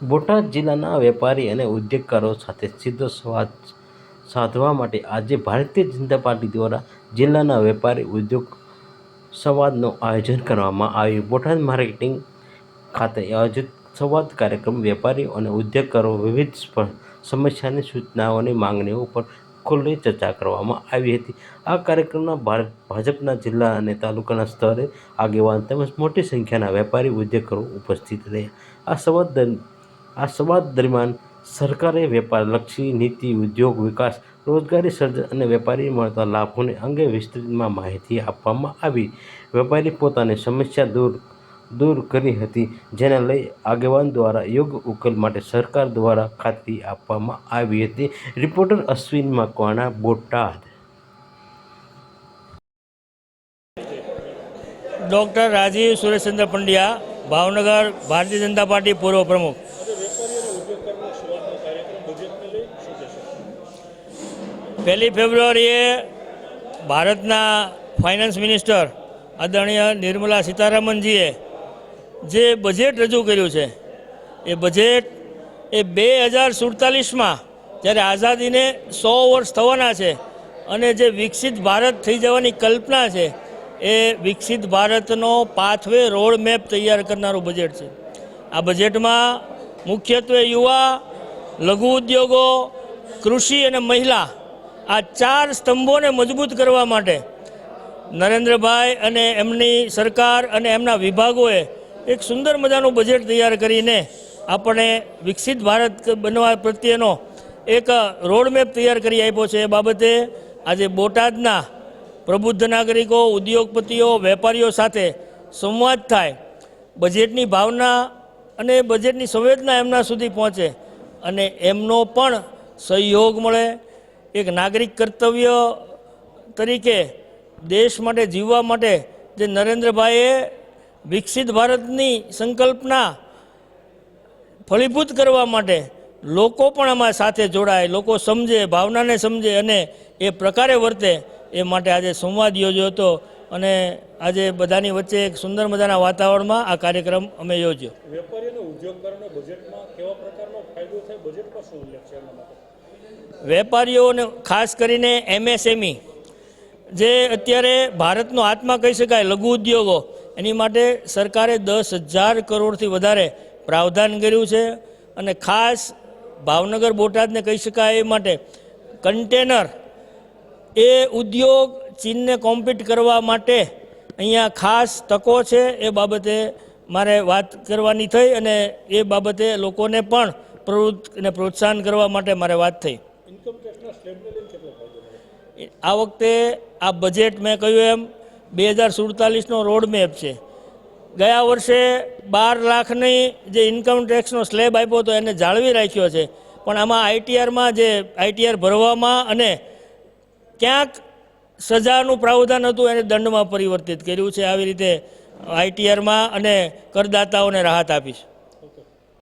બોટાદ જિલ્લાના વેપારી અને ઉદ્યોગકારો સાથે સીધો સંવાદ સાધવા માટે આજે ભારતીય જનતા પાર્ટી દ્વારા જિલ્લાના વેપારી ઉદ્યોગ સંવાદનું આયોજન કરવામાં આવ્યું. બોટાદ માર્કેટિંગ ખાતે આયોજિત સંવાદ કાર્યક્રમ વેપારીઓ અને ઉદ્યોગકારો વિવિધ સમસ્યાની સૂચનાઓની માંગણીઓ પર ખુલ્લી ચર્ચા કરવામાં આવી હતી. આ કાર્યક્રમમાં ભારત ભાજપના જિલ્લા અને તાલુકાના સ્તરે આગેવાન તેમજ મોટી સંખ્યાના વેપારી ઉદ્યોગકારો ઉપસ્થિત રહ્યા. આ સંવાદ આ સંવાદ દરમિયાન સરકારે વેપારલક્ષી નીતિ, ઉદ્યોગ વિકાસ, રોજગારી સર્જન અને વેપારી મળતા લાભોને અંગે વિસ્તૃતમાં માહિતી આપવામાં આવી. વેપારી પોતાની સમસ્યા દૂર દૂર કરી હતી, જેને લઈ આગેવાન દ્વારા યોગ્ય ઉકેલ માટે સરકાર દ્વારા ખાતરી આપવામાં આવી હતી. Reporter Ashwin Makwana Botad. Doctor Rajiv Sureshchandra Pandya, Bhavnagar, Bharatiya Janata party પૂર્વ પ્રમુખ. પહેલી ફેબ્રુઆરીએ ભારતના ફાઇનાન્સ મિનિસ્ટર આદરણીય નિર્મલા સીતારામનજીએ જે બજેટ રજૂ કર્યું છે, એ બજેટ એ બે હજાર સુડતાલીસમાં જ્યારે આઝાદીને સો વર્ષ થવાના છે અને જે વિકસિત ભારત થઈ જવાની કલ્પના છે, એ વિકસિત ભારતનો પાથવે રોડ મેપ તૈયાર કરનારું બજેટ છે. આ બજેટમાં મુખ્યત્વે યુવા, લઘુ ઉદ્યોગો, કૃષિ અને મહિલા આ ચાર સ્તંભોને મજબૂત કરવા માટે નરેન્દ્રભાઈ અને એમની સરકાર અને એમના વિભાગોએ એક સુંદર મજાનું બજેટ તૈયાર કરીને આપણે વિકસિત ભારત બનવા પ્રત્યેનો એક રોડમેપ તૈયાર કરી આપ્યો છે. એ બાબતે આજે બોટાદના પ્રબુદ્ધ નાગરિકો, ઉદ્યોગપતિઓ, વેપારીઓ સાથે સંવાદ થાય. બજેટની ભાવના અને બજેટની સંવેદના એમના સુધી પહોંચે અને એમનો પણ સહયોગ મળે. એક નાગરિક કર્તવ્ય તરીકે દેશ માટે, જીવવા માટે જે નરેન્દ્રભાઈએ વિકસિત ભારતની સંકલ્પના ફળીભૂત કરવા માટે લોકો પણ અમારા સાથે જોડાય, લોકો સમજે, ભાવનાને સમજે અને એ પ્રકારે વર્તે એ માટે આજે સંવાદ યોજ્યો હતો અને આજે બધાની વચ્ચે એક સુંદર મજાના વાતાવરણમાં આ કાર્યક્રમ અમે યોજ્યો. વેપારી અને ઉદ્યોગકારોને બજેટમાં કેવા પ્રકારનો ફાયદો થાય બજેટમાં શું ઉલ્લેખ છે વેપારીઓને, ખાસ કરીને એમએસએમઈ, જે અત્યારે ભારતનો આત્મા કહી શકાય, લઘુ ઉદ્યોગો, એની માટે સરકારે દસ હજાર કરોડથી વધારે પ્રાવધાન કર્યું છે અને ખાસ ભાવનગર બોટાદને કહી શકાય એ માટે કન્ટેનર એ ઉદ્યોગ ચીનને કોમ્પિટ કરવા માટે અહીંયા ખાસ તકો છે. એ બાબતે મારે વાત કરવાની થઈ અને એ બાબતે લોકોને પણ પ્રવૃત્ત અને પ્રોત્સાહન કરવા માટે મારે વાત થઈ. આ વખતે આ બજેટ મેં કહ્યું એમ બે હજાર સુડતાલીસનો રોડ મેપ છે. ગયા વર્ષે બાર લાખની જે ઇન્કમ ટેક્સનો સ્લેબ આપ્યો હતો એને જાળવી રાખ્યો છે. પણ આમાં આઈટીઆરમાં જે આઈટીઆર ભરવામાં અને ક્યાંક સજાનું પ્રાવધાન હતું એને દંડમાં પરિવર્તિત કર્યું છે. આવી રીતે આઈટીઆરમાં અને કરદાતાઓને રાહત આપીશ